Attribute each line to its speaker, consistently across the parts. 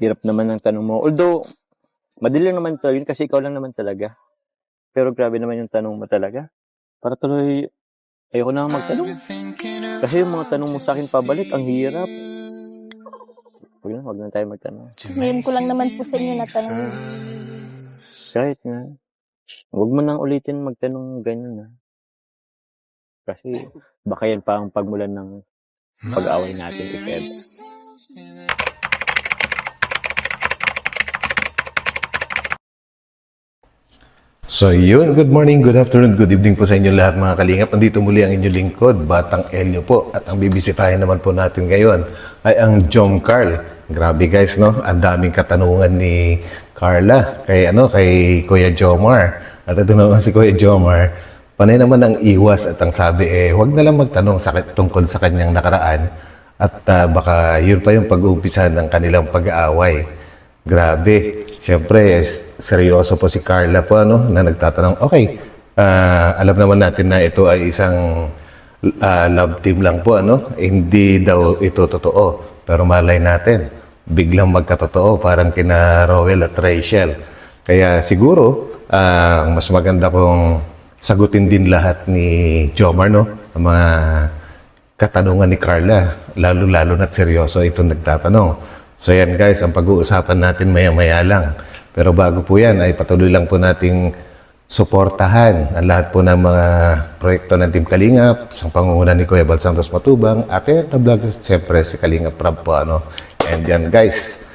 Speaker 1: Hirap naman ng tanong mo. Although, madali lang naman to yun kasi ikaw lang naman talaga. Pero grabe naman yung tanong mo talaga. Para tuloy, ayoko na magtanong. Kasi yung mga tanong mo sa akin pabalik, ang hirap. Huwag na, huwag na tayo magtanong.
Speaker 2: Ngayon ko lang naman po sa inyo natanong.
Speaker 1: Kahit nga. Huwag mo nang ulitin magtanong ganyan na. Kasi baka yan pa ang pagmulan ng pag-away natin if
Speaker 3: So yun, good morning, good afternoon, good evening po sa inyo lahat mga kalingap. Nandito muli ang inyong lingkod, Batang Elio po. At ang bibisitahin naman po natin ngayon ay ang Jom Carl. Grabe guys, no? Ang daming katanungan ni Carla kay, ano, kay Kuya Jomar. At ito naman si Kuya Jomar, panay naman ang iwas at ang sabi eh, huwag na lang magtanong sa, tungkol sa kanyang nakaraan at ah, baka yun pa yung pag-uumpisahan ng kanilang pag-aaway. Grabe. Siyempre, seryoso po si Carla po, ano, na nagtatanong, okay, ah, alam naman natin na ito ay isang ah, love team lang po, ano? Hindi daw ito totoo. Pero malay natin, biglang magkatotoo, parang kina Rowell at Rachel. Kaya siguro, ah, mas maganda kung sagutin din lahat ni Jomar, no? Ang mga katanungan ni Carla, lalo-lalo na't seryoso itong nagtatanong. So yan guys, ang pag-uusapan natin maya-maya lang. Pero bago po yan, ay patuloy lang po nating suportahan ang lahat po ng mga proyekto ng Team Kalingap, sa pangunguna ni Kuya Bal Santos Matubang, akin na vlog, siyempre si Kalingap Prab po, ano. And yan guys,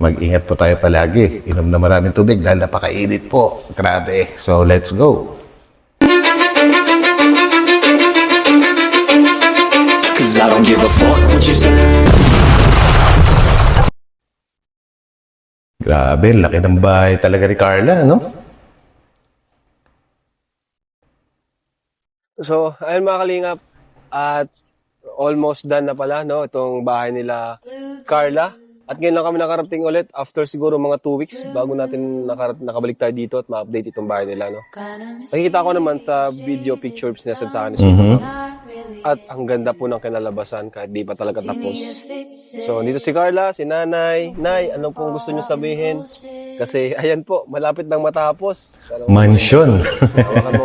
Speaker 3: mag-ingat po tayo palagi. Inom na maraming tubig dahil napakainit po. Grabe. So let's go.
Speaker 4: Cause I don't give a fuck what you say.
Speaker 3: Grabe, laki ng bahay talaga ni Carla, no?
Speaker 5: So, ayun mga kalingap, at almost done na pala, no, itong bahay nila Carla. At ngayon lang kami nakarating ulit after siguro mga 2 weeks bago natin nakarat nakabalik tayo dito at ma-update itong bahay nila, no. Nakikita ko naman sa video pictures na sa akin. At ang ganda po ng kinalabasan kahit di pa talaga tapos. So, dito si Carla, si Nanay. Nay, ano pong gusto niyo sabihin? Kasi, ayan po, malapit nang matapos.
Speaker 3: Mansion.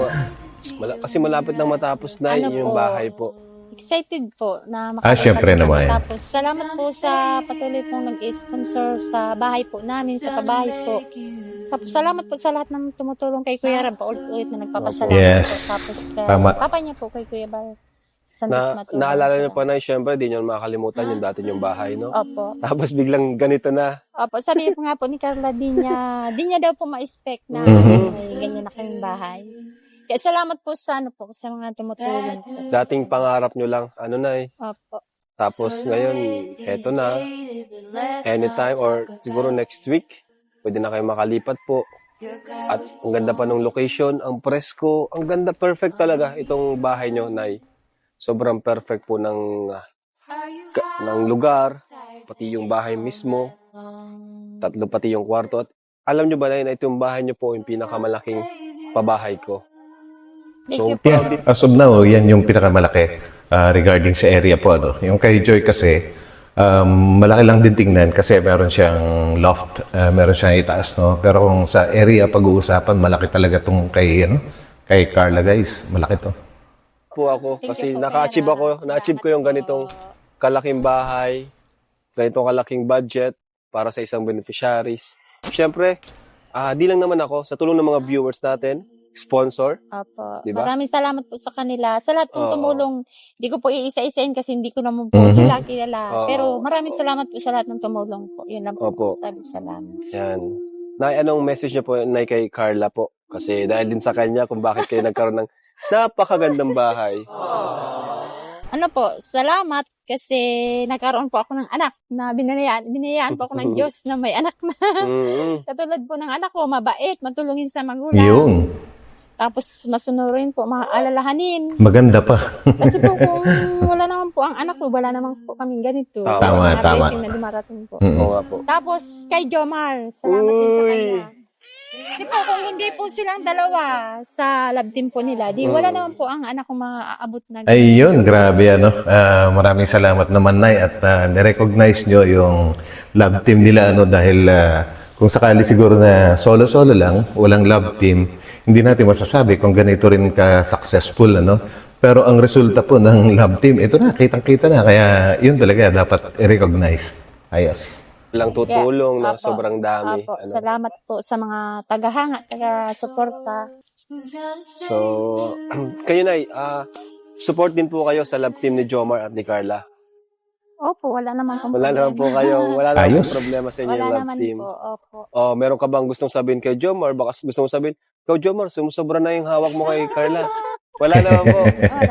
Speaker 5: Kasi malapit nang matapos na
Speaker 2: Ano
Speaker 5: yung
Speaker 2: po?
Speaker 5: bahay po.
Speaker 2: Excited po na
Speaker 3: Ah, syempre naman.
Speaker 2: Tapos, salamat po sa patuloy pong nag-sponsor sa bahay po namin, sa pabahay po. Tapos, salamat po sa lahat ng tumutulong kay Kuya Rab. Paulit-ulit na nagpapasalamat
Speaker 3: Yes.
Speaker 2: po. Tapos, uh,
Speaker 3: Tama.
Speaker 2: papa niya po kay Kuya Bal. Santos
Speaker 5: Na, naalala niyo pa na, syempre, di niyo makakalimutan yung dati yung bahay, no?
Speaker 2: Opo.
Speaker 5: Tapos biglang ganito na.
Speaker 2: Opo, sabi po nga po ni Carla, di niya, di niya daw po ma-expect na
Speaker 3: Mhm.
Speaker 2: may ganyan na kaming bahay. Kaya salamat po sa ano po, sa mga tumutulong.
Speaker 5: Dating pangarap niyo lang, ano na eh.
Speaker 2: Opo.
Speaker 5: Tapos ngayon, eto na. Anytime or siguro next week, pwede na kayo makalipat po. At ang ganda pa ng location, ang presko, ang ganda, perfect talaga itong bahay nyo, Nay. Sobrang perfect po ng, ka- ng lugar, pati yung bahay mismo. Tatlo pati yung kwarto. At alam nyo ba na ito yung bahay nyo po, yung pinakamalaking pabahay ko. So.
Speaker 3: Yeah, as of now, yan yung pinakamalaki ah, regarding sa area po. Ano. Yung kay Joy kasi, um, malaki lang din tingnan kasi meron siyang loft, ah, meron siyang itaas. No? Pero kung sa area pag-uusapan, malaki talaga tong kay, ano, kay Carla guys. Malaki to.
Speaker 5: po ako kasi naka-achieve ako, na-achieve ko yung ganitong kalaking bahay, ganitong kalaking budget para sa isang beneficiaries. Siyempre, ah di lang naman ako, sa tulong ng mga viewers natin, sponsor,
Speaker 2: Opo.
Speaker 5: Di ba?
Speaker 2: Maraming salamat po sa kanila. Sa lahat pong
Speaker 5: Oo.
Speaker 2: tumulong, hindi ko po iisa-isain kasi hindi ko naman po
Speaker 3: Mhm.
Speaker 2: sila kilala.
Speaker 5: Oo.
Speaker 2: Pero maraming salamat po sa lahat ng tumulong po. Yun lang po.
Speaker 5: Opo.
Speaker 2: Sabi salamat.
Speaker 5: yan. Nay, anong message niyo po nay kay Carla po? Kasi dahil din sa kanya kung bakit kayo nagkaroon ng napakagandang bahay.
Speaker 2: Ano po, salamat kasi nagkaroon po ako ng anak na binayaan, binayaan po ako ng Diyos na may anak na.
Speaker 5: Mm.
Speaker 2: Katulad po ng anak ko, mabait, matulungin sa magulang.
Speaker 3: Yung,
Speaker 2: Tapos masunurin po, mga alalahanin.
Speaker 3: maganda pa.
Speaker 2: Kasi po kung wala naman po ang anak ko, wala naman po kaming ganito.
Speaker 5: Tama,
Speaker 2: Mga
Speaker 3: tama.
Speaker 2: blessing na dumarating po.
Speaker 3: Mm-mm.
Speaker 5: Oo nga po.
Speaker 2: Tapos kay Jomar, salamat din sa
Speaker 5: Uy.
Speaker 2: kanya. Kasi po, kung hindi po silang dalawa sa love team po nila, di wala naman po ang anak kong maaabot na
Speaker 3: Ayun, grabe ano. Ah, maraming salamat naman Nay at uh, recognize nyo yung love team nila ano dahil ah, kung sakali siguro na solo-solo lang, walang love team, hindi natin masasabi kung ganito rin ka-successful ano. Pero ang resulta po ng love team, ito na, kitang-kita na. Kaya yun talaga dapat i-recognize. Ayos.
Speaker 5: Lang tutulong, no?
Speaker 2: Apo.
Speaker 5: Sobrang dami.
Speaker 2: Apo,
Speaker 5: Ano?
Speaker 2: salamat po sa mga tagahanga, taga-suporta.
Speaker 5: So, kayo na, ah, support din po kayo sa love team ni Jomar at ni Carla.
Speaker 2: Opo, wala naman pong
Speaker 5: Wala naman po kayong, wala naman
Speaker 3: Ayos.
Speaker 5: problema sa inyo
Speaker 2: Wala
Speaker 5: yung love
Speaker 2: naman
Speaker 5: team.
Speaker 2: po, opo.
Speaker 5: Oh, meron ka bang gustong sabihin kay Jomar? Baka gusto mo sabihin, Ikaw, Jomar, sumusobra na yung hawak mo kay Carla. Wala naman po.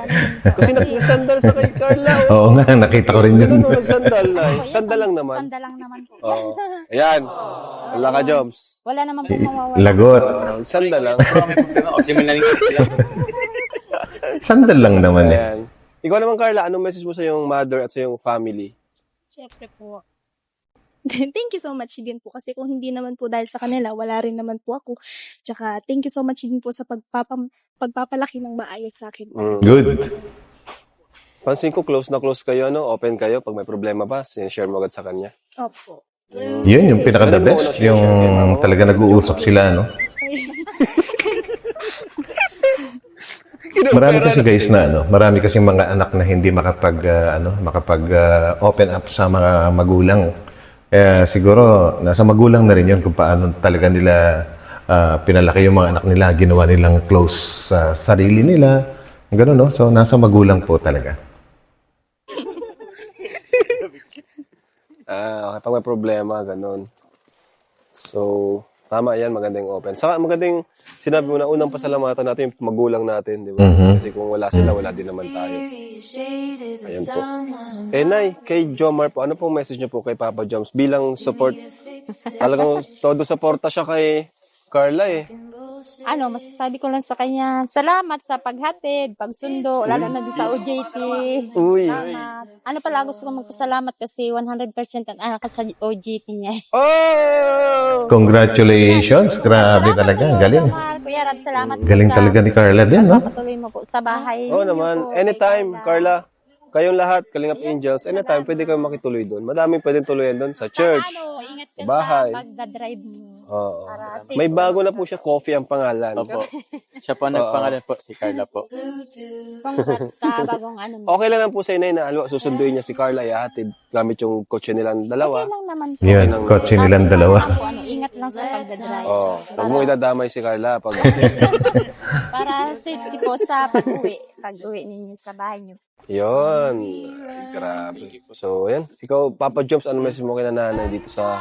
Speaker 5: Kasi nagsandal sa kay Carla. Oh.
Speaker 3: Oo nga, nakita ko rin yun.
Speaker 5: Ano nung nagsandal na? Sandal lang naman.
Speaker 2: Sandal lang naman po.
Speaker 5: Oo. Ayan. Wala ka, Joms.
Speaker 2: Wala naman po mawawala.
Speaker 3: Lagot.
Speaker 5: Oh, sandal lang.
Speaker 3: Sandal lang naman eh.
Speaker 5: Ayan. Ikaw naman, Carla, anong message mo sa iyong mother at sa iyong family?
Speaker 2: Siyempre po.
Speaker 6: thank you so much din po kasi kung hindi naman po dahil sa kanila, wala rin naman po ako. Tsaka thank you so much din po sa pagpapam, pagpapalaki ng maayos sa akin.
Speaker 5: Mm.
Speaker 3: Good.
Speaker 5: Pansin ko, close na close kayo, no? Open kayo. Pag may problema ba, share mo agad sa kanya.
Speaker 6: Opo.
Speaker 3: Yun yung pinaka the best. Yung talaga nag-uusap sila, no? Marami kasi guys na ano, marami kasi mga anak na hindi makapag ah, ano, makapag ah, open up sa mga magulang. Kaya siguro nasa magulang na rin 'yon kung paano talaga nila ah, pinalaki yung mga anak nila, ginawa nilang close sa sarili nila. Ganun, no? So nasa magulang po talaga.
Speaker 5: Ah, okay. Pag may problema, ganun. So, tama yan. Magandang open. Saka magandang sinabi mo na unang pasalamatan natin yung magulang natin, di ba?
Speaker 3: Mhm.
Speaker 5: Kasi kung wala sila, wala din naman tayo. Ayan po. Eh, Nay, kay Jomar po, ano pong message niyo po kay Papa Joms? Bilang support, talagang todo suporta siya kay Carla eh.
Speaker 2: Ano, masasabi ko lang sa kanya, salamat sa paghatid, pagsundo, lalo na sa OJT.
Speaker 5: Uy.
Speaker 2: Salamat. Ano pala, gusto ko magpasalamat kasi 100% ang anak sa OJT niya.
Speaker 5: Oh!
Speaker 3: Congratulations! Grabe talaga. Ang Galing.
Speaker 2: Kuya Rab, salamat
Speaker 3: Galing
Speaker 2: sa
Speaker 3: talaga ni Carla din, no?
Speaker 2: Patuloy mo po sa bahay.
Speaker 5: Oo
Speaker 2: ninyo
Speaker 5: naman. Anytime, Carla. Kayong lahat, Kalingap Angels, anytime pwede kayong makituloy doon. Madaming pwedeng tuluyan doon sa
Speaker 2: Sa
Speaker 5: church.
Speaker 2: ano, ingat ka
Speaker 5: bahay.
Speaker 2: sa pagdadrive mo.
Speaker 5: Oo.
Speaker 2: Para safe
Speaker 5: May bago na po siya, coffee ang pangalan.
Speaker 1: Opo. Siya po ang nagpangalan po, si Carla po.
Speaker 2: Congrats sa bagong ano mo.
Speaker 5: Okay lang lang po sa inay na halimbawa, susunduin niya si Carla, ihatid gamit yung kotse nilang dalawa.
Speaker 2: Okay lang naman po.
Speaker 3: Yun, kotse nilang dalawa.
Speaker 2: Tapos, ano, ingat lang sa pagdadrive.
Speaker 5: Oo. Huwag mo idadamay si Carla pag
Speaker 2: Para safety po sa pag-uwi. Pag-uwi ninyo sa bahay niyo.
Speaker 5: Yun. Grabe. So, yan. Ikaw, Papa Jobs, ano message mo kay nanay dito sa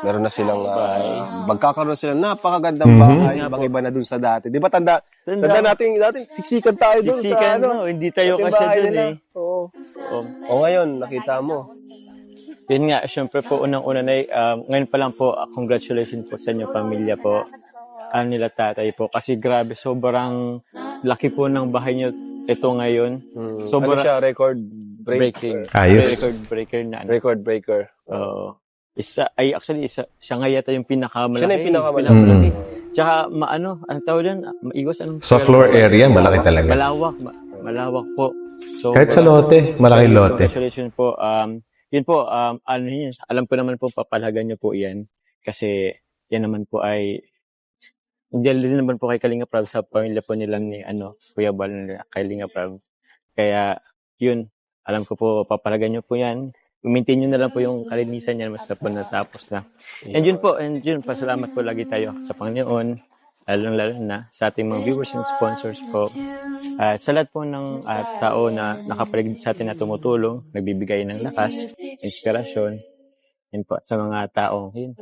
Speaker 5: meron na silang uh, magkakaroon sila napakagandang bahay ibang iba na dun sa dati. Di ba tanda,
Speaker 1: Tanda.
Speaker 5: tanda natin, dati siksikan tayo dun
Speaker 1: Siksikan,
Speaker 5: sa ano.
Speaker 1: no? Hindi tayo kasi
Speaker 5: nila.
Speaker 1: eh.
Speaker 5: Oo.
Speaker 1: Um,
Speaker 5: O ngayon, nakita mo.
Speaker 1: Yun nga, syempre po, unang-una na, um, ngayon pa lang po, uh, congratulations po sa inyo, pamilya po, ano nila tatay po. Kasi grabe, sobrang laki po ng bahay niyo ito ngayon.
Speaker 5: Hmm.
Speaker 1: Sobra-
Speaker 5: ano siya, record break.
Speaker 1: Breaking.
Speaker 3: Ayos.
Speaker 1: Record breaker na. Ano.
Speaker 5: Record breaker.
Speaker 1: Oo. Isa, ay actually, isa, siya nga yata yung pinakamalaki.
Speaker 5: Siya na yung pinakamalaki.
Speaker 1: pinakamalaki. Tsaka, maano, ang tawag dyan, maiwas, anong?
Speaker 3: Sa floor area, malaki talaga.
Speaker 1: Malawak, ma- malawak po. So,
Speaker 3: Kahit sa lote, malaking lote.
Speaker 1: Congratulations po. Um, yun po, um, ano yun, alam ko naman po, papalagan niyo po yan. Kasi, yan naman po ay, hindi din naman po kay Kalinga Prab sa pamilya po nila ni, ano, Kuya Bal nila, Kalinga Prab. Kaya, yun, alam ko po, papalagan niyo po yan. I-maintain nyo na lang po yung kalinisan niyan mas na po natapos na. And yun po, and yun, pasalamat po lagi tayo sa Panginoon, lalo-lalo na sa ating mga viewers and sponsors po. At sa lahat po ng ah, tao na nakapaligid sa atin na tumutulong, nagbibigay ng lakas, inspirasyon, yun po, sa mga tao. Yun.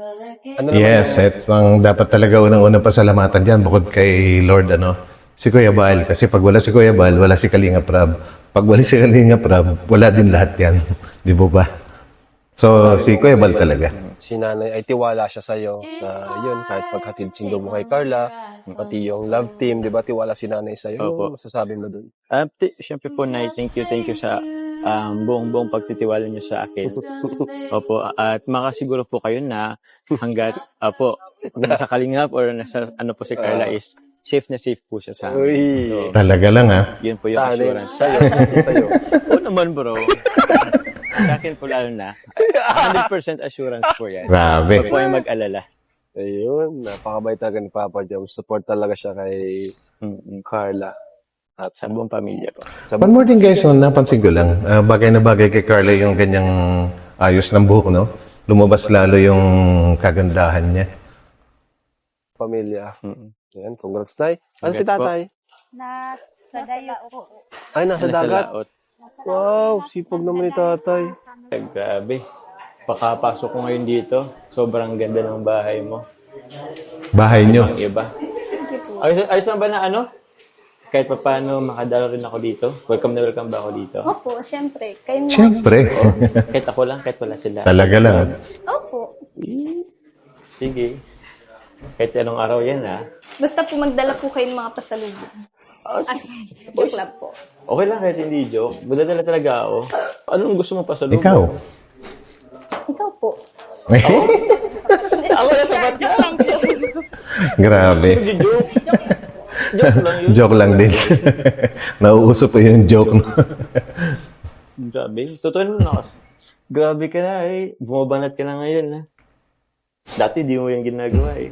Speaker 5: Ano
Speaker 3: Yes, at ang dapat talaga unang-unang pasalamatan diyan bukod kay Lord ano, si Kuya Bal kasi pag wala si Kuya Bal, wala si Kalinga Prab. Pag wala si Kalinga Prab, wala din lahat 'yan. Di ba ba? So, si Kuya Bal talaga.
Speaker 5: si nanay ay tiwala siya sa iyo sa yun kahit paghatid sindo mo kay Carla pati yung love team di ba tiwala si nanay sa iyo
Speaker 1: Opo.
Speaker 5: ano masasabi mo dun
Speaker 1: Ah, t- syempre po, Nay, thank you, thank you sa um, buong-buong pagtitiwala niyo sa akin. Opo, at makasiguro po kayo na hanggat, opo, nasa Kalingap or nasa ano po si Carla is safe na safe po siya sa amin.
Speaker 5: Uy.
Speaker 1: So,
Speaker 3: Talaga lang ha.
Speaker 1: yun po yung
Speaker 5: Sa anin.
Speaker 1: assurance.
Speaker 5: Sa'yo. Sa'yo.
Speaker 1: Oo naman bro. sa akin po lalo na. 100% assurance po yan.
Speaker 3: Grabe.
Speaker 1: Huwag po yung mag-alala.
Speaker 5: Ayun. Napakabait talaga ni Papa Jom. Support talaga siya kay. Carla.
Speaker 1: At sa buong pamilya po.
Speaker 5: Sa
Speaker 3: One more thing guys, no, napansin ko lang, ah, bagay na bagay kay Carla yung ganyang ayos ng buhok, no? Lumabas lalo yung kagandahan niya.
Speaker 5: pamilya.
Speaker 1: Mm-mm.
Speaker 5: Ayan. Congrats, Tay. Ano si
Speaker 1: Congrats po.
Speaker 5: tatay?
Speaker 2: Nasa dayo po.
Speaker 5: Ay, nasa
Speaker 1: Nasa
Speaker 5: dagat.
Speaker 1: laot.
Speaker 5: Wow. Sipag naman ni tatay.
Speaker 1: Ay, grabe. Pakapasok ko ngayon dito, sobrang ganda ng bahay mo.
Speaker 3: Bahay niyo.
Speaker 1: Ang iba. Ayos, ayos lang ba na ano? Kahit pa paano makadalo rin ako dito. Welcome na welcome ba ako dito?
Speaker 6: Opo, syempre. Kayo na.
Speaker 3: Siyempre.
Speaker 1: Kahit ako lang, kahit wala sila.
Speaker 3: Talaga lang.
Speaker 6: Opo.
Speaker 1: Sige. Kahit anong araw yan ha.
Speaker 6: Basta po magdala po kayo ng mga pasalubong. Ay, joke lang po.
Speaker 1: Okay lang kahit hindi joke. Budadala talaga ako. Anong gusto mo pa sa loob?
Speaker 3: Ikaw.
Speaker 6: Ikaw po.
Speaker 1: Ako na sabat ka.
Speaker 3: Grabe.
Speaker 1: Joke. Joke lang yun.
Speaker 3: Joke lang din. Nauuso po yung joke. No?
Speaker 1: Grabe. Totoo naman ako. Grabe ka na eh. Bumabanat ka na ngayon ha. Dati di mo yung ginagawa eh.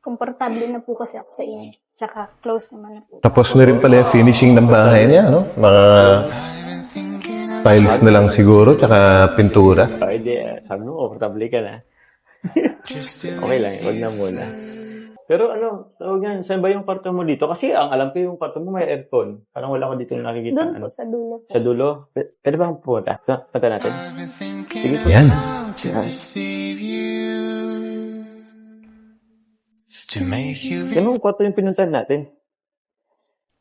Speaker 6: Komportable na po kasi ako sa inyo. Tsaka close naman na po.
Speaker 3: Tapos na rin pala yung finishing ng bahay niya, no? Mga tiles na lang siguro, tsaka pintura.
Speaker 1: Ay, di. ah, Sabi mo, komportable ka na. okay lang, wag na muna. Pero ano, tawag yan, saan ba yung kwarto mo dito? Kasi ang alam ko yung kwarto mo may aircon. Parang wala ko dito nakikita.
Speaker 6: Doon
Speaker 1: Ano,
Speaker 6: po sa dulo
Speaker 1: sa dulo. P- Pwede bang pumunta? Pu- Punta natin. Sige po.
Speaker 3: Yan.
Speaker 1: Ah,
Speaker 4: To make you
Speaker 1: Anong kwarto yung pinuntahan natin?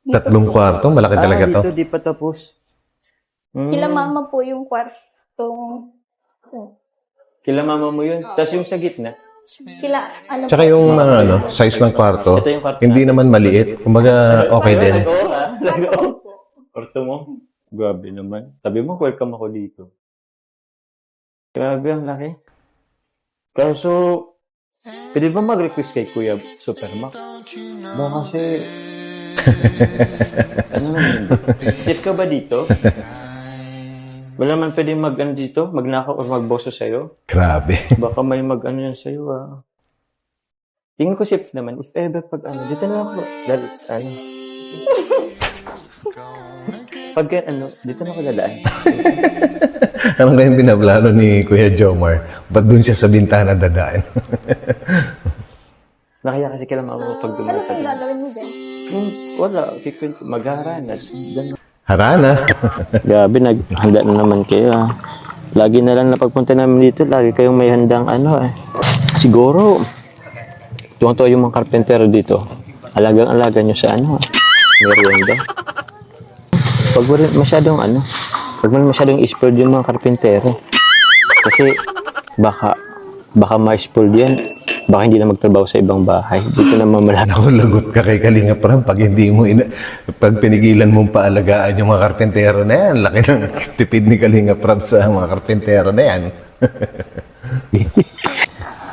Speaker 3: Tatlong kwarto, malaki talaga
Speaker 1: ah,
Speaker 3: to.
Speaker 1: dito, di pa tapos. Hmm,
Speaker 6: Kila mama po yung kwartong...
Speaker 1: Kila mama mo yun. Tapos yung sa gitna.
Speaker 6: Kila, ano
Speaker 3: Tsaka yung mga ano, size ng kwarto,
Speaker 1: Ito yung kwarto
Speaker 3: hindi naman maliit. Kumbaga, okay din.
Speaker 1: Oo, ha? Nag-oo. Kwarto mo? Grabe naman. Sabi mo, welcome ako dito. Grabe, ang laki. Kaso, pwede ba mag-request kay Kuya Supermac? Ba kasi, ano naman? Safe ka ba dito? Wala man pwede mag ano dito, magnakaw o magboso sa'yo.
Speaker 3: Grabe.
Speaker 1: Baka may mag ano yan sa'yo ah. Tingin ko safe naman. If ever pag ano, dito na ako. Dal, ano. pag ano, dito na ako dadaan.
Speaker 3: ano kayong binablano ni Kuya Jomar? Ba't dun siya sa bintana dadaan?
Speaker 1: Nakaya kasi kailan mo pag
Speaker 6: Ano
Speaker 1: dumalapad.
Speaker 6: pong gagawin mo dyan?
Speaker 1: Hmm, wala, kikwento, maghaharanas. Ganun.
Speaker 3: Harana.
Speaker 1: Grabe, naghanda na naman kayo ah. Lagi na lang na pagpunta namin dito, lagi kayong may handang ano eh. Siguro, tuwang-tuwa yung mga karpentero dito. Alagang-alaga nyo sa ano ah. Merienda. Pag wala masyadong ano, pag wala masyadong spoiled yung mga karpentero. Kasi, baka, baka ma-spoiled yan. Baka hindi na magtrabaho sa ibang bahay. Dito na mamalaki.
Speaker 3: Ako, lagot ka kay Kalinga Pram pag hindi mo, ina- pag pinigilan mong paalagaan yung mga karpentero na yan. Laki ng tipid ni Kalinga Pram sa mga karpentero na yan.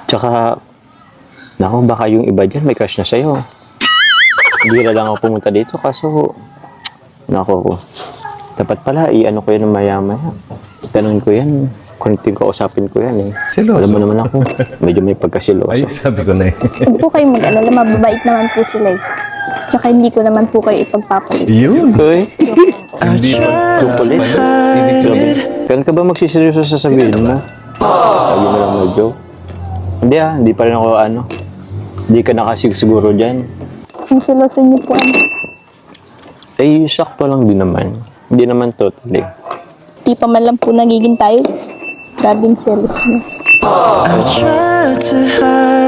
Speaker 1: Tsaka, naku, baka yung iba dyan may crush na sa'yo. Hindi na lang ako pumunta dito kaso, naku, dapat pala, i-ano ko yan ng maya-maya. Tanungin ko yan, kunting kausapin ko yan eh.
Speaker 3: Siloso.
Speaker 1: Alam mo naman ako, medyo may pagkasiloso.
Speaker 3: Ay, sabi ko na eh.
Speaker 6: Huwag po kayong mag-alala, mababait naman po sila eh. Tsaka hindi ko naman po kayo ipagpapalit.
Speaker 3: Yun.
Speaker 1: Uy,
Speaker 3: Hindi pa.
Speaker 1: kukulit.
Speaker 3: Ibig sabihin.
Speaker 1: Kailan ka ba magsiseryoso sa sabihin mo? Lagi mo lang mag-joke. Hindi ah, hindi pa rin ako ano. Hindi ka nakasiguro dyan.
Speaker 6: Ang siloso niyo po ano.
Speaker 1: Eh, sakto lang din naman. Hindi naman totally.
Speaker 6: Di pa man lang po nagiging tayo. Grabe yung selos niyo.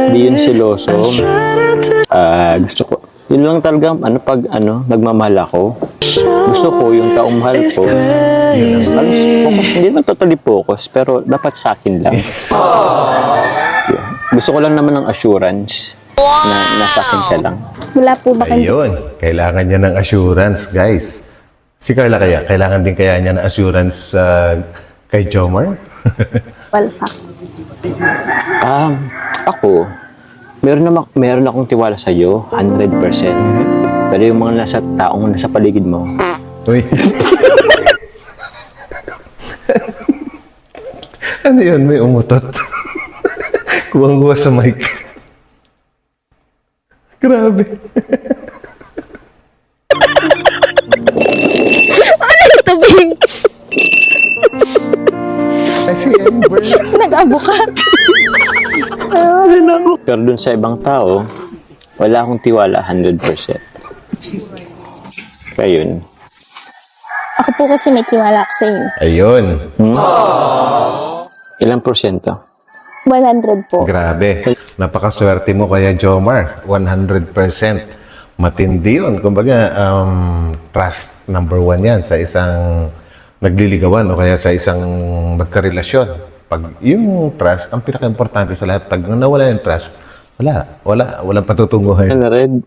Speaker 1: Hindi yun siloso. Ah, gusto ko. Yun lang talaga, ano, pag, ano, nagmamahal ako. Gusto ko, yung taong mahal ko, halos focus, hindi naman totally focus, pero dapat sa akin lang. Yun. Gusto ko lang naman ng assurance na nasa akin ka lang.
Speaker 6: Wala po ba kayong
Speaker 3: Ayun. Kailangan niya ng assurance, guys. Si Carla kaya, kailangan din kaya niya na assurance ah, kay Jomar?
Speaker 6: Walsak.
Speaker 1: Um, ako, meron naman, meron akong tiwala sa iyo, 100%. Pero yung mga nasa taong nasa paligid mo,
Speaker 3: Uy. ano yun? May umutot. Kuwang-kuwa sa mic. Grabe.
Speaker 6: Nag-abo ka.
Speaker 1: pero dun sa ibang tao, wala akong tiwala 100%. Kaya yun.
Speaker 6: Ako po kasi may tiwala ako sa inyo.
Speaker 3: Ayun.
Speaker 1: Ilang porsyento?
Speaker 6: 100 po.
Speaker 3: Grabe. Napakaswerte mo kaya, Jomar. 100%. Matindi yun. Kumbaga, um, trust number one yan sa isang nagliligawan o kaya sa isang magkarelasyon. Pag yung trust, ang pinaka-importante sa lahat, pag nawala yung trust, wala. Wala. Walang patutunguhan.
Speaker 1: Ano red?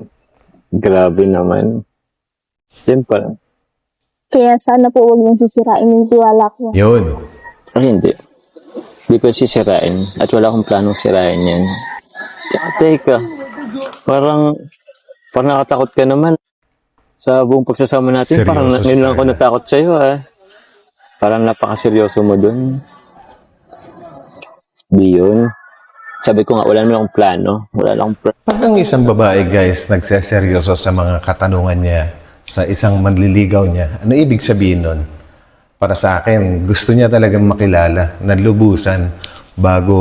Speaker 1: Grabe naman. Simple.
Speaker 6: Kaya sana po huwag niyong sisirain yung tiwala ko.
Speaker 3: Yun.
Speaker 1: Ay, hindi. Hindi ko sisirain at wala akong planong sirain yan. Tsaka, Teka, parang, parang nakatakot ka naman. Sa buong pagsasama natin,
Speaker 3: Seryoso
Speaker 1: parang ngayon lang ako natakot sa'yo ah. Parang napakaseryoso mo dun. Di yun. Sabi ko nga, wala naman akong plano. Wala lang akong plano.
Speaker 3: Pag ang isang babae, guys, nagseseryoso sa mga katanungan niya, sa isang manliligaw niya, ano ibig sabihin nun? Para sa akin, gusto niya talagang makilala, nalubusan, bago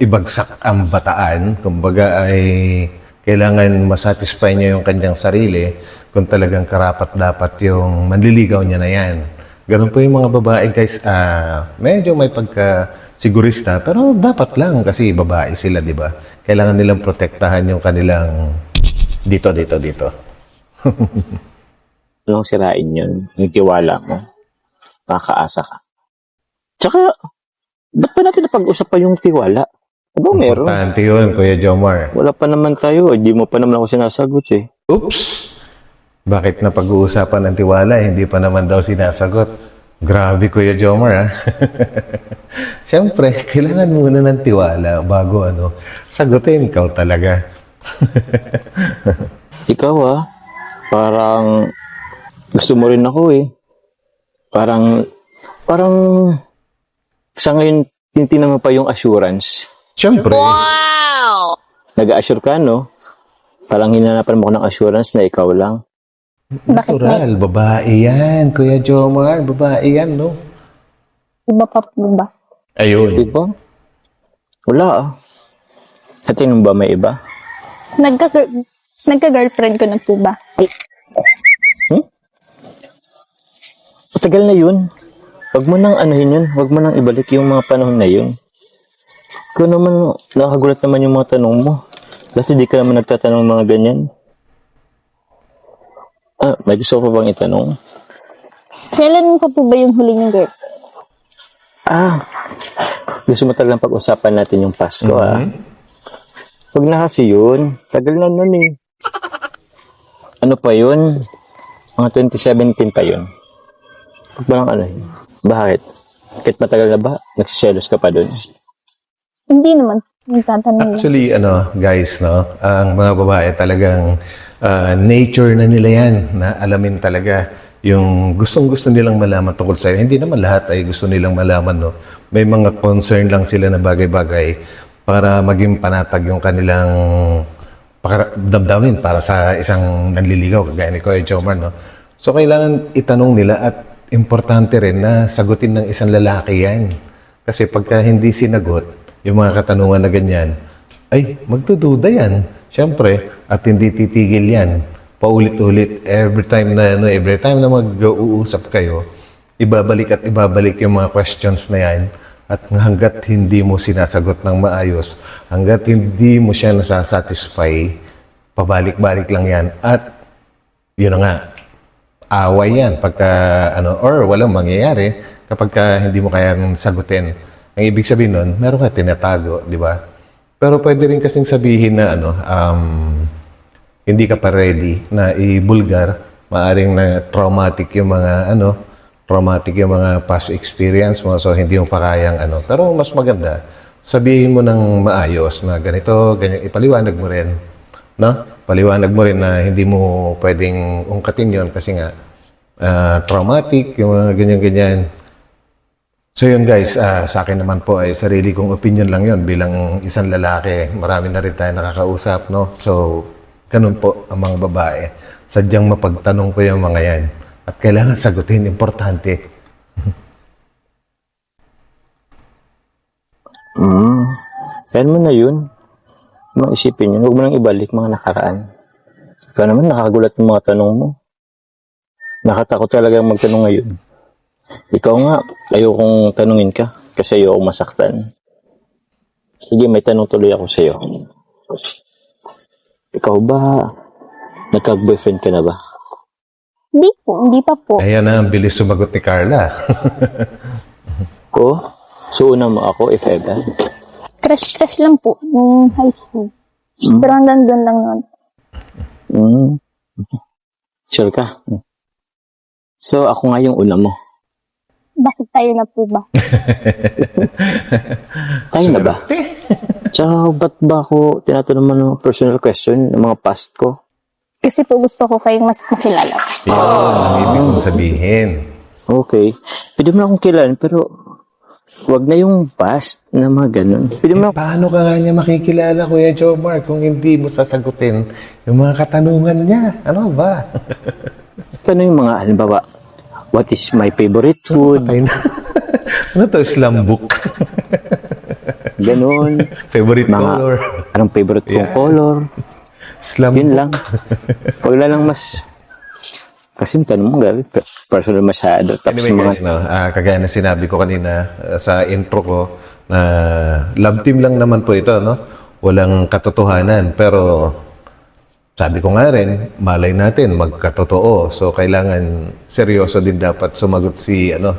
Speaker 3: ibagsak ang bataan. Kumbaga ay kailangan masatisfy niya yung kanyang sarili kung talagang karapat dapat yung manliligaw niya na yan. Ganun po yung mga babae guys, ah, medyo may pagka sigurista, pero dapat lang kasi babae sila, di ba? Kailangan nilang protektahan yung kanilang dito, dito, dito.
Speaker 1: Walang sirain yun. Yung tiwala mo. Makakaasa ka. Tsaka, ba't pa natin napag-usap pa yung tiwala? Ano meron?
Speaker 3: Importante yun, Kuya Jomar.
Speaker 1: Wala pa naman tayo. Hindi mo pa naman ako sinasagot eh.
Speaker 3: Oops! Bakit na pag-uusapan ng tiwala, hindi pa naman daw sinasagot? Grabe, Kuya Jomar, ha? Siyempre, kailangan muna ng tiwala bago ano, sagutin ikaw talaga.
Speaker 1: Ikaw ah, parang gusto mo rin ako eh. Parang, parang sa ngayon, tintinan mo pa yung assurance.
Speaker 3: Siyempre,
Speaker 1: Nag-assure ka, no? Parang hinanapan mo ko ng assurance na ikaw lang.
Speaker 3: Natural, babae yan, Kuya Jomar, babae yan, no?
Speaker 6: Iba pa po ba?
Speaker 1: Di
Speaker 3: Ayun.
Speaker 1: ba? Wala ah. Sa tingin mo ba may iba?
Speaker 6: Nagka, nagka-girlfriend ko na po ba?
Speaker 1: Matagal na yun. Huwag mo nang anuhin yun. Huwag mo nang ibalik yung mga panahon na yun. Ikaw naman, nakagulat naman yung mga tanong mo. Dati di ka naman nagtatanong ng mga ganyan. Ah, may gusto ko pa bang itanong?
Speaker 6: Kailan pa po ba yung huli niyong girl?
Speaker 1: Ah, gusto mo talagang pag-usapan natin yung Pasko, ah. Huwag na kasi yun. Tagal na nun eh. Ano pa yun? Mga 2017 pa yun. Huwag mo lang ano yun. Bakit? Kahit matagal na ba, nagsiselos ka pa dun?
Speaker 6: Hindi naman. Nagtatanong lang.
Speaker 3: Actually, ano, guys, no, ang mga babae talagang ah, nature na nila yan, na alamin talaga yung gustong-gusto nilang malaman tungkol sa'yo. Hindi naman lahat ay gusto nilang malaman, no. May mga concern lang sila na bagay-bagay para maging panatag yung kanilang damdamin para sa isang nanliligaw, kagaya ni Kuya Jomar, no. So, kailangan itanong nila at importante rin na sagutin ng isang lalaki yan. Kasi pagka hindi sinagot, yung mga katanungan na ganyan, ay, magdududa yan. Siyempre, at hindi titigil yan. Paulit-ulit, every time na, ano, every time na mag-uusap kayo, ibabalik at ibabalik yung mga questions na yan. At hanggat hindi mo sinasagot ng maayos, hanggat hindi mo siya nasasatisfy, pabalik-balik lang yan. At, yun na nga, away yan pagka ano or walang mangyayari kapag ka hindi mo kayang sagutin. Ang ibig sabihin nun, meron ka tinatago, di ba? Pero pwede rin kasing sabihin na ano, um, hindi ka pa ready na ibulgar maaring na traumatic yung mga ano, traumatic yung mga past experience mo so hindi mo pa kayang ano. Pero mas maganda, sabihin mo ng maayos na ganito, ganyan, ipaliwanag mo rin. No? Paliwanag mo rin na hindi mo pwedeng ungkatin yon kasi nga ah, traumatic, yung mga ganyan-ganyan. So yun guys, ah, sa akin naman po ay sarili kong opinion lang yon bilang isang lalaki. Marami na rin tayo nakakausap, no? So, ganun po ang mga babae. Sadyang mapagtanong ko yung mga yan. At kailangan sagutin, importante.
Speaker 1: Mm. Kaya mo na yun. Maisipin yun. Huwag mo nang ibalik mga nakaraan. Ikaw naman nakagulat ng mga tanong mo. Nakatakot talaga magtanong ngayon. Ikaw nga, ayokong tanungin ka kasi ayokong masaktan. Sige, may tanong tuloy ako sa'yo. Ikaw ba, nagka-boyfriend ka na ba?
Speaker 6: Hindi po, hindi pa po.
Speaker 3: Ayan na, ang bilis sumagot ni Carla.
Speaker 1: Oo. So, una mo ako, if ever.
Speaker 6: Crush-crush lang po nung high school. Pero hanggang doon lang nun.
Speaker 1: Mm. Sure ka? So, ako nga yung una mo.
Speaker 6: Bakit tayo na po ba?
Speaker 1: Tayo na ba? Tsaka, ba't ba ako tinatanong mo ng personal question, ng mga past ko?
Speaker 6: Kasi po gusto ko kayong mas makilala.
Speaker 3: Yun, ang ibig kong sabihin.
Speaker 1: Okay. Pwede mo na akong kilalan, pero wag na yung past na mga ganun. Pwede mo na
Speaker 3: Paano ka nga niya makikilala, Kuya Jomar, kung hindi mo sasagutin yung mga katanungan niya? Ano ba?
Speaker 1: tanong yung mga, halimbawa, what is my favorite food?
Speaker 3: Ano to, slam book?
Speaker 1: Ganun.
Speaker 3: Favorite
Speaker 1: Mga,
Speaker 3: color?
Speaker 1: anong favorite kong
Speaker 3: Yeah.
Speaker 1: color?
Speaker 3: Slam
Speaker 1: Yun
Speaker 3: book.
Speaker 1: lang. Wag na lang mas... Kasi yung tanong mo, grabe, per- personal masyado. Tapos
Speaker 3: Anyway
Speaker 1: mga
Speaker 3: guys, no, ah, kagaya na sinabi ko kanina ah, sa intro ko, na love team lang naman po ito, no? Walang katotohanan. Pero sabi ko nga rin, malay natin magkatotoo. So kailangan seryoso din dapat sumagot si ano,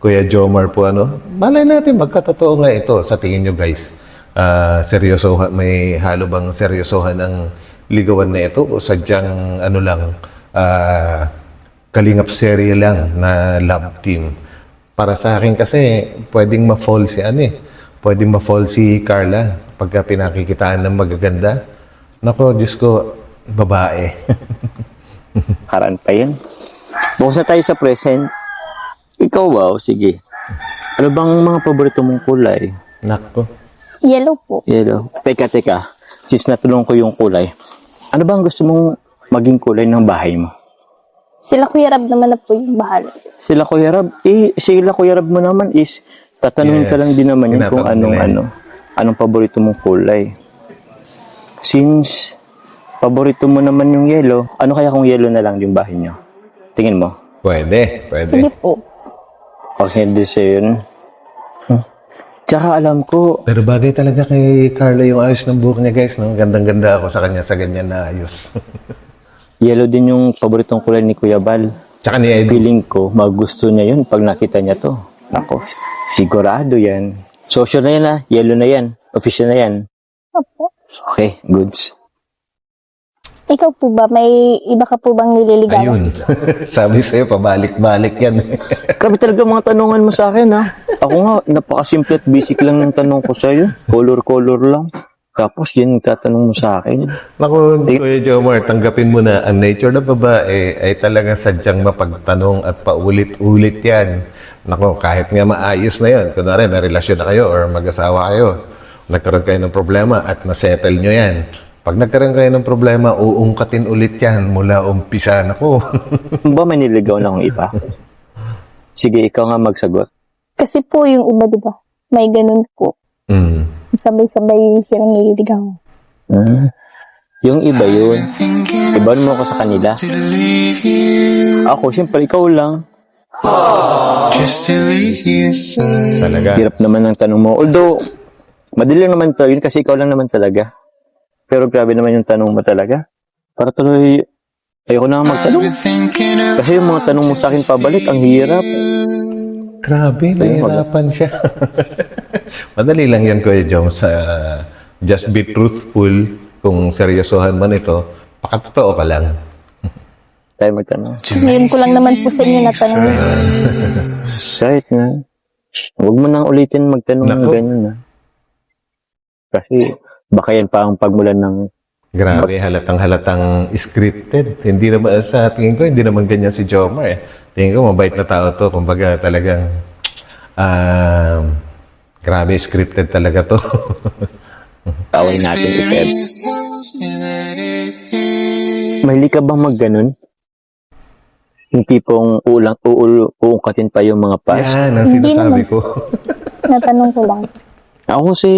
Speaker 3: Kuya Jomar po ano. Malay natin magkatotoo nga ito sa tingin nyo guys. Ah, seryoso may halo bang seryosohan ang ligawan na ito o sadyang ano lang ah, kalingap serye lang na love team. Para sa akin kasi pwedeng ma-fall si ano eh. Pwedeng ma-fall si Carla pagka pinakikitaan ng magaganda. Nako, Diyos ko, babae.
Speaker 1: karan pa yan. Bukas na tayo sa present. Ikaw ba? O sige. Ano bang mga paborito mong kulay?
Speaker 3: Nako.
Speaker 6: Yellow po.
Speaker 1: Yellow. Teka, teka. Since natulong ko yung kulay, ano bang gusto mong maging kulay ng bahay mo?
Speaker 6: Sila Kuya Rab naman na po yung bahala.
Speaker 1: Sila Kuya Rab, eh, sila Kuya Rab mo naman is, tatanungin ka
Speaker 3: Yes.
Speaker 1: lang din naman yun kung anong, ano, anong paborito mong kulay. Since, paborito mo naman yung yellow, ano kaya kung yellow na lang yung bahay nyo? Tingin mo?
Speaker 3: Pwede, pwede.
Speaker 6: Sige po.
Speaker 1: Okay, di sa yun. Hmm. Tsaka alam ko,
Speaker 3: Pero bagay talaga kay Carla yung ayos ng buhok niya guys. No? Gandang-ganda ako sa kanya sa ganyan na ayos.
Speaker 1: yellow din yung paboritong kulay ni Kuya Bal.
Speaker 3: Tsaka ni Eddie.
Speaker 1: Feeling ko, magusto niya yun pag nakita niya to. Nako, sigurado yan. Social na yan ah, yellow na yan. Official na yan.
Speaker 6: Opo.
Speaker 1: Okay, goods.
Speaker 6: Ikaw po ba, may iba ka po bang nililigawan?
Speaker 3: Ayun. Sabi sa'yo, pabalik-balik yan.
Speaker 1: Grabe talaga mga tanungan mo sa akin ha. Ako nga, napakasimple at basic lang ng tanong ko sa'yo. Color-color lang. Tapos yun, tatanong mo sa akin.
Speaker 3: Naku, Kuya Jomar, tanggapin mo na ang nature ng babae ay talagang sadyang mapagtanong at paulit-ulit yan. Naku, kahit nga maayos na yan, kunwari na relasyon na kayo or mag-asawa kayo, nagkaroon kayo ng problema at nasettle nyo yan. Pag nagkaroon kayo ng problema, uungkatin ulit yan mula umpisa. Naku,
Speaker 1: Ba may niligaw na akong iba? Sige, ikaw nga magsagot.
Speaker 6: Kasi po yung iba, di ba? May ganun po.
Speaker 3: mm.
Speaker 6: Sabay-sabay silang nililigawan.
Speaker 1: Hmm. Yung iba yun. Iba mo ako sa kanila. Ako, siyempre, ikaw lang.
Speaker 3: talaga.
Speaker 1: Hirap naman ng tanong mo. Although, madali lang naman to yun kasi ikaw lang naman talaga. Pero grabe naman yung tanong mo talaga. Para tuloy, ayoko na magtanong. Kasi yung mga tanong mo sa akin pabalik, ang hirap.
Speaker 3: Grabe, nahihirapan siya. Madali lang yan, Kuya Jom, sa just be truthful kung seryosohan man ito, pakatotoo ka lang.
Speaker 1: tayo magtanong.
Speaker 6: Ngayon ko lang naman po sa inyo natanong.
Speaker 1: Kahit na. Huwag mo nang ulitin magtanong ng ganyan na. Kasi baka yan pa ang pagmulan ng
Speaker 3: Grabe, halatang halatang scripted. Hindi naman, sa tingin ko, hindi naman ganyan si Jomar eh. Tingin ko, mabait na tao to. Kumbaga, talagang, um, grabe, scripted talaga to.
Speaker 1: away natin ifeb. Mahilig ka bang mag ganun? Yung tipong uulang, uul, uungkatin pa yung mga past?
Speaker 3: Yan ang
Speaker 6: Hindi
Speaker 3: sinasabi
Speaker 6: naman.
Speaker 3: ko.
Speaker 6: Natanong ko lang.
Speaker 1: Ako kasi,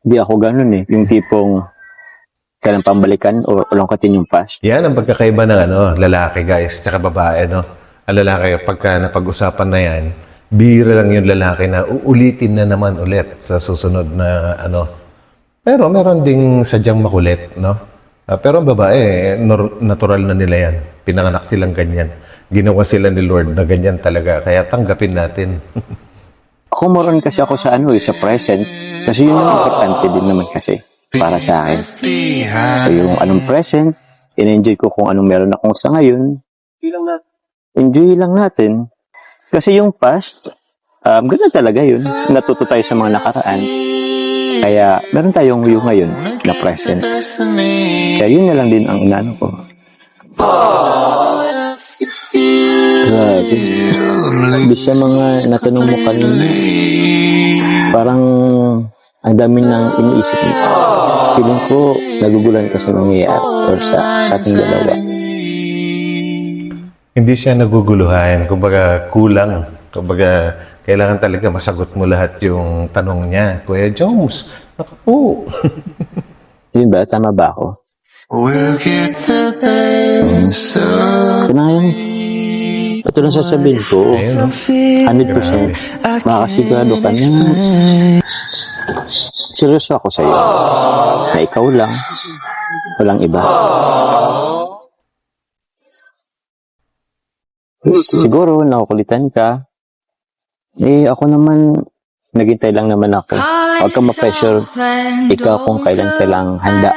Speaker 1: di ako ganun eh. Yung tipong kailang pambalikan o ulungkatin yung past.
Speaker 3: Yan ang pagkakaiba ng ano, lalaki guys, tsaka babae, no? Ang lalaki, pagka napag-usapan na yan, bihira lang yung lalaki na uulitin na naman ulit sa susunod na ano. Pero meron ding sadyang makulit, no? Ah, pero ang babae, natural na nila yan. Pinanganak silang ganyan. Ginawa sila ni Lord na ganyan talaga. Kaya tanggapin natin.
Speaker 1: Ako moron kasi ako sa ano eh, sa present. Kasi yun ang importante din naman kasi para sa akin. So, yung anong present, in-enjoy ko kung anong meron akong sa ngayon. Enjoy lang natin. Kasi yung past, um, ganun talaga yun. Natuto tayo sa mga nakaraan. Kaya meron tayong yung ngayon na present. Kaya yun na lang din ang inano ko. Grabe. Ibig sa mga natanong mo kanina, parang ang dami nang iniisip mo. Feeling ko, nagugulan ka sa nangyayari or sa, sa ating dalawa.
Speaker 3: Hindi siya naguguluhan. Kumbaga, kulang. Kumbaga, kailangan talaga masagot mo lahat yung tanong niya. Kuya Jones, naku po.
Speaker 1: Yun ba? Tama ba ako?
Speaker 4: We'll get the best of
Speaker 1: Ito Ito lang sasabihin ko. 100%. Makakasigurado ka na. Seryoso ako sa'yo. Na ikaw lang. Walang iba. Siguro, nakukulitan ka. Eh, ako naman, naghintay lang naman ako. Huwag ka ma-pressure ikaw kung kailan ka lang handa.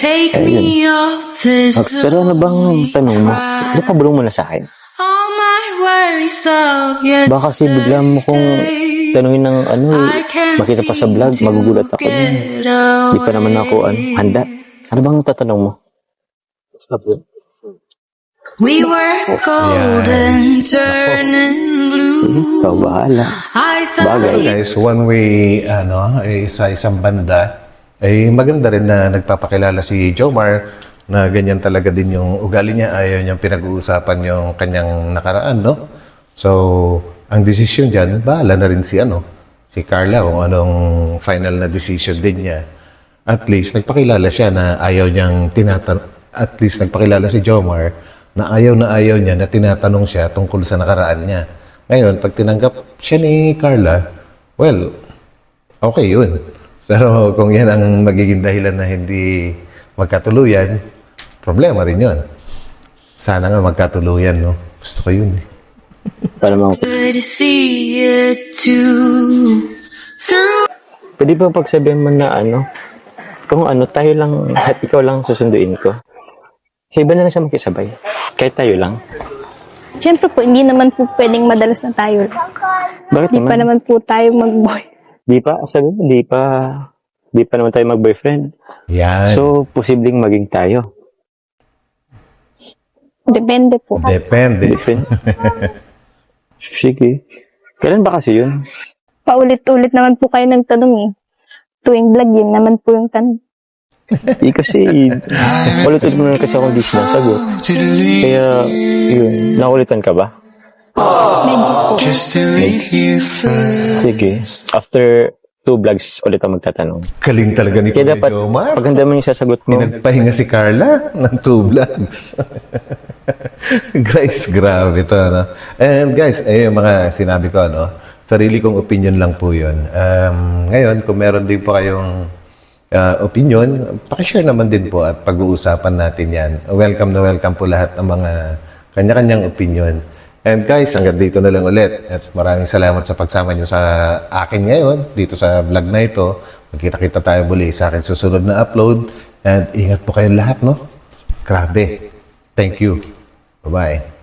Speaker 7: Take
Speaker 1: Ayun.
Speaker 7: me off this
Speaker 1: Ah, Pero ano bang tanong mo? Ano pa bulong mo na sa akin?
Speaker 7: All my worries of yesterday.
Speaker 1: Baka kasi bigla mo kung tanungin ng ano eh,
Speaker 7: I can't
Speaker 1: makita pa sa
Speaker 7: seem
Speaker 1: vlog,
Speaker 7: to
Speaker 1: magugulat ako. Hindi pa naman ako ano, handa. Ano bang tatanong mo? Stop yun.
Speaker 7: We were golden, turning blue.
Speaker 1: Ikaw bahala.
Speaker 7: I thought
Speaker 1: Bagay.
Speaker 3: guys, one way, ano, eh, sa isang banda, ay maganda rin na nagpapakilala si Jomar na ganyan talaga din yung ugali niya. Ayaw niyang pinag-uusapan yung kanyang nakaraan, no? So, ang desisyon dyan, bahala na rin si, ano, si Carla kung anong final na decision din niya. At least, nagpakilala siya na ayaw niyang tinatanong, at least nagpakilala si Jomar na ayaw na ayaw niya na tinatanong siya tungkol sa nakaraan niya. Ngayon, pag tinanggap siya ni Carla, well, okay yun. Pero kung yan ang magiging dahilan na hindi magkatuluyan, problema rin yun. Sana nga magkatuluyan, no? Gusto ko yun. eh.
Speaker 1: Para.
Speaker 7: Through
Speaker 1: pwede ba pagsabihan mo na ano, kung ano, tayo lang, at ikaw lang susunduin ko. Sa iba na lang siya makisabay. Kahit tayo lang.
Speaker 6: Siyempre po, hindi naman po pwedeng madalas na tayo.
Speaker 1: Bakit
Speaker 6: Hindi pa
Speaker 1: naman?
Speaker 6: naman po tayo mag-boy.
Speaker 1: Di pa, sabi mo, di pa, di pa naman tayo mag-boyfriend.
Speaker 3: Yan.
Speaker 1: So, posibleng maging tayo.
Speaker 6: Depende po.
Speaker 3: Depende.
Speaker 1: Boyfriend. Sige. Kailan ba kasi yun?
Speaker 6: Paulit-ulit naman po kayo nagtanong eh. Tuwing vlog, yun naman po yung tanong.
Speaker 1: Eh kasi, ulitin mo na kasi ako hindi sinasagot. Kaya, yun, nakulitan ka ba?
Speaker 4: Just to leave you first.
Speaker 1: Sige. After two vlogs, ulit ako magtatanong.
Speaker 3: Kaling talaga ni
Speaker 1: Kaya
Speaker 3: Kuya
Speaker 1: dapat,
Speaker 3: Jomar.
Speaker 1: paganda mo yung sasagot mo,
Speaker 3: Pinagpahinga si Carla ng two vlogs. guys, grabe to, no? And guys, eh, yung mga sinabi ko, no? Sarili kong opinion lang po yun. Um, ngayon, kung meron din po kayong uh, opinion, pakishare naman din po at pag-uusapan natin yan. Welcome na welcome po lahat ng mga kanya-kanyang opinion. And guys, hanggang dito na lang ulit. At maraming salamat sa pagsama nyo sa akin ngayon, dito sa vlog na ito. Magkita-kita tayo muli sa akin susunod na upload. And ingat po kayong lahat, no? Grabe. Thank you. Bye-bye.